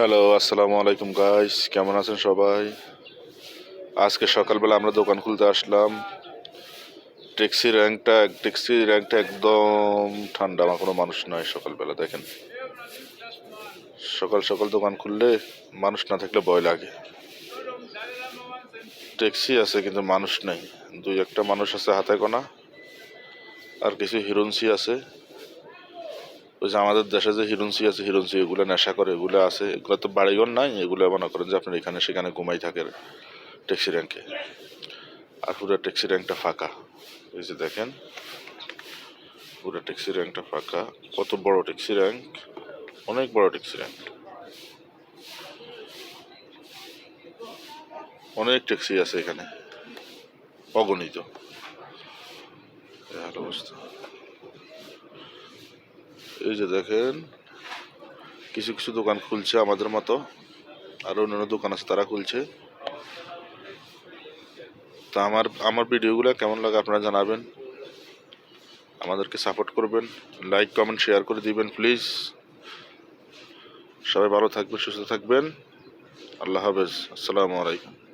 Hello, আসসালামু আলাইকুম guys কেমন আছেন সবাই? আজকে সকালবেলা আমরা দোকান খুলতে আসলাম। ট্যাক্সি র্যাঙ্কটা ট্যাক্সি র্যাঙ্কটা একদম ঠান্ডা, আমার কোনো মানুষ নয় সকালবেলা, দেখেন। সকাল সকাল দোকান খুললে মানুষ না থাকলে ভয় লাগে। ট্যাক্সি আছে কিন্তু মানুষ নেই। দুই একটা মানুষ আছে হাতে গোনা, আর কিছু হিরোইনসি আছে। ওই যে আমাদের দেশে যে হিরুনসি আছে হিরুনসি এগুলো নেশা করে, এগুলো আছে, এগুলো তো বাড়িঘর নাই, এগুলো মনে করেন যে আপনার এখানে সেখানে ঘুমাই থাকে ট্যাক্সি র্যাঙ্কে আর পুরো ট্যাক্সি র্যাঙ্কটা ফাঁকা। এই যে দেখেন, পুরো ট্যাক্সি র্যাঙ্কটা ফাঁকা। কত বড় ট্যাক্সি র্যাঙ্ক অনেক বড় ট্যাক্সি র্যাঙ্ক অনেক ট্যাক্সি আছে এখানে। অগণিত। অবস্থা। এই যে দেখেন, কিছু কিছু দোকান খুলছে আমাদের মতো, আরও অন্যান্য দোকান আছে তারা খুলছে। তা আমার আমার ভিডিওগুলো কেমন লাগে আপনারা জানাবেন। আমাদেরকে সাপোর্ট করবেন লাইক কমেন্ট শেয়ার করে দিবেন প্লিজ সবাই ভালো থাকবেন, সুস্থ থাকবেন। আল্লাহ হাফেজ। আসসালামু আলাইকুম।